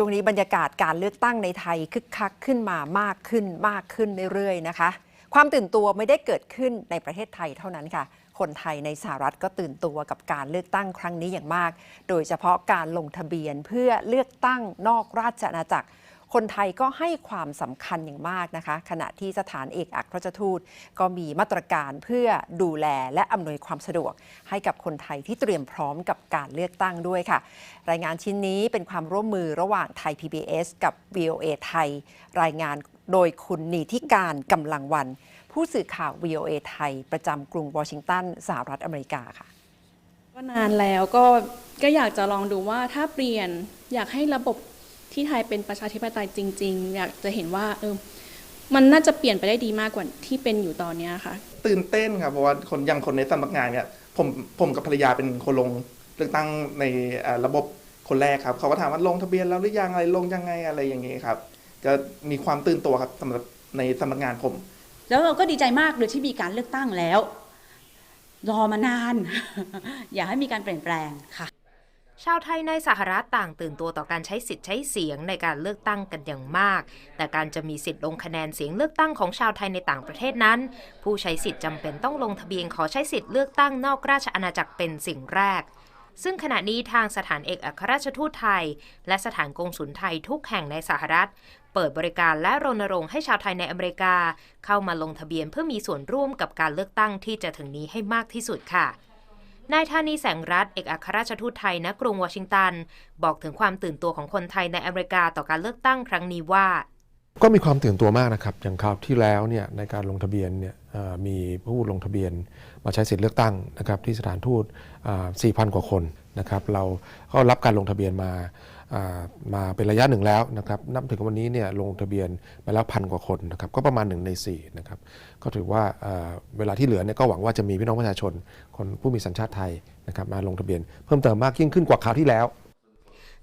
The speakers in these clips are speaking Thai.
ช่วงนี้บรรยากาศการเลือกตั้งในไทยคึกคักขึ้นมามากขึ้นมากขึ้นเรื่อยๆนะคะ ความตื่นตัวไม่ได้เกิดขึ้นในประเทศไทยเท่านั้นค่ะ คนไทยในสหรัฐก็ตื่นตัวกับการเลือกตั้งครั้งนี้อย่างมาก โดยเฉพาะการลงทะเบียนเพื่อเลือกตั้งนอกราชอาณาจักร คนไทยก็ให้ความสำคัญอย่างมากนะคะ ขณะที่สถานเอกอัครราชทูต ก็มีมาตรการเพื่อดูแลและอำนวยความสะดวก ให้กับคนไทยที่เตรียมพร้อมกับการเลือกตั้งด้วยค่ะ รายงานชิ้นนี้เป็นความร่วมมือระหว่างไทย PBS กับ VOA ไทย รายงานโดยคุณนีทิการกำลังวัน ผู้สื่อข่าว VOA ไทย ประจำกรุงวอชิงตันสหรัฐอเมริกาค่ะก็นานแล้วก็ก็อยากจะลองดูว่าถ้าเปลี่ยนอยากให้ระบบ ที่ไทยเป็นประชาธิปไตยจริง ๆ อยากจะเห็นว่าเออมันน่าจะเปลี่ยนไปได้ดีมากกว่าที่เป็นอยู่ตอนเนี้ยค่ะ ตื่นเต้นครับเพราะว่าคนอยังคนในสำนักงานเนี่ยผมผมกับภรรยาเป็นคนลงเลือกตั้งในเอ่อระบบคนแรกครับเขาก็ถามว่าลงทะเบียนแล้วหรือยังอะไรลงยังไงอะไรอย่างงี้ครับ ก็มีความตื่นตัวครับสำหรับในสำนักงานผม แล้วเราก็ดีใจมากเลยที่มีการเลือกตั้งแล้ว รอมานาน อยากให้มีการเปลี่ยนแปลงค่ะ ชาวไทยในสหรัฐต่างตื่นตัวต่อการใช้สิทธิ์ใช้เสียงในการเลือกตั้งกันอย่างมาก แต่การจะมีสิทธิ์ลงคะแนนเสียงเลือกตั้งของชาวไทยในต่างประเทศนั้น ผู้ใช้สิทธิ์จำเป็นต้องลงทะเบียนขอใช้สิทธิ์เลือกตั้งนอกราชอาณาจักรเป็นสิ่งแรก ซึ่งขณะนี้ทางสถานเอกอัครราชทูตไทย และสถานกงสุลไทยทุกแห่งในสหรัฐ เปิดบริการและรณรงค์ให้ชาวไทยในอเมริกา เข้ามาลงทะเบียนเพื่อมีส่วนร่วมกับการเลือกตั้งที่จะถึงนี้ให้มากที่สุดค่ะ นายธานีแสงรัฐเอกอัครราชทูตไทยณกรุงวอชิงตัน บอกถึงความตื่นตัวของคนไทยในอเมริกาต่อการเลือกตั้งครั้งนี้ว่า ก็มีความตื่นตัวมากนะครับ อย่างคราวที่แล้วเนี่ยในการลงทะเบียนเนี่ยมีผู้ลงทะเบียนมาใช้สิทธิเลือกตั้งนะครับที่สถานทูตอ่า4,000 กว่าคนนะครับ เราก็รับการลงทะเบียนมามาเป็นระยะหนึ่งแล้วนะครับนับถึงวันนี้เนี่ยลงทะเบียนไปแล้วพันกว่าคนนะครับก็ประมาณ 1 ใน4นะครับก็ถือว่าเวลาที่เหลือเนี่ยก็หวังว่าจะมีพี่น้องประชาชน คนผู้มีสัญชาติไทยนะครับมาลงทะเบียนเพิ่มเติมมากยิ่งขึ้นกว่าคราวที่แล้ว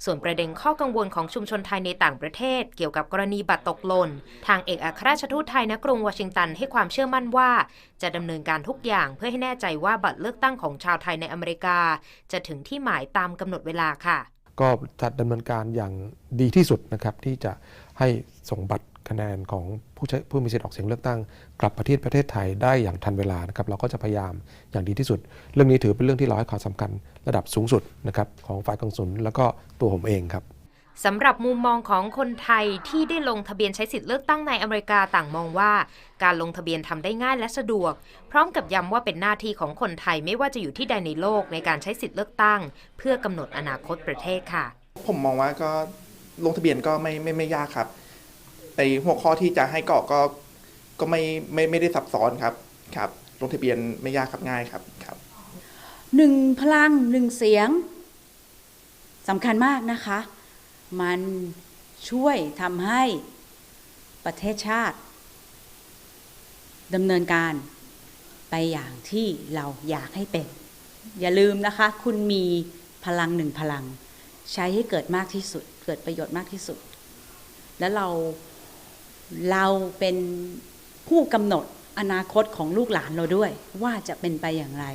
ส่วนประเด็นข้อกังวลของชุมชนไทยในต่างประเทศ เกี่ยวกับกรณีบัตรตกหล่นทางเอกอัครราชทูตไทยณกรุงวอชิงตันให้ความเชื่อมั่นว่า จะดำเนินการทุกอย่างเพื่อให้แน่ใจว่าบัตรเลือกตั้งของชาวไทยในอเมริกา จะถึงที่หมายตามกำหนดเวลาค่ะ ก็จัดำเนินการอย่างดีที่สุดนะครับที่จะให้ส่งบัตร คะแนนของผู้ใช้ผู้มีสิทธิออกเสียงเลือกตั้ง กลับประเทศประเทศไทยได้อย่างทันเวลานะครับเราก็จะพยายามอย่างดีที่สุด เรื่องนี้ถือเป็นเรื่องที่เราให้ความสำคัญระดับสูงสุดนะครับของฝ่ายกองสุลแล้วก็ตัวผมเองครับสำหรับมุมมองของคนไทยที่ได้ลงทะเบียนใช้สิทธิ์เลือกตั้งในอเมริกาต่างมองว่า การลงทะเบียนทำได้ง่ายและสะดวก พร้อมกับย้ำว่าเป็นหน้าที่ของคนไทยไม่ว่าจะอยู่ที่ใดในโลกในการใช้สิทธิ์เลือกตั้ง เพื่อกำหนดอนาคตประเทศค่ะ ผมมองว่าก็ลงทะเบียนก็ไม่ไม่ไม่ยากครับ ในหัวข้อที่จะให้กรอกก็ก็ไม่ไม่ไม่ได้ซับซ้อนครับครับลงทะเบียนไม่ยากครับง่ายครับครับหนึ่งพลังหนึ่งเสียงสำคัญมากนะคะ มันช่วยทำให้ประเทศชาติดำเนินการไปอย่างที่เราอยากให้เป็น อย่าลืมนะคะ คุณมีพลังหนึ่งพลัง ใช้ให้เกิดมากที่สุด เกิดประโยชน์มากที่สุด แล้วเรา เราเป็นผู้กำหนดอนาคตของลูกหลานเราด้วย ว่าจะเป็นไปอย่างไร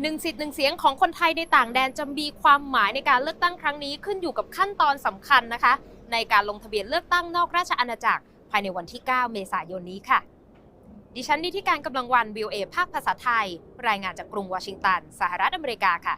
หนึ่งสิทธิ์หนึ่งเสียงของคนไทยในต่างแดนจะมีความหมายในการเลือกตั้งครั้งนี้ขึ้นอยู่กับขั้นตอนสำคัญนะคะ ในการลงทะเบียนเลือกตั้งนอกราชอาณาจักร ภายในวันที่ 9 เมษายนนี้ค่ะ ดิฉันนิติการกำลังวันวิวเอภาคภาษาไทย รายงานจากกรุงวอชิงตัน สหรัฐอเมริกาค่ะ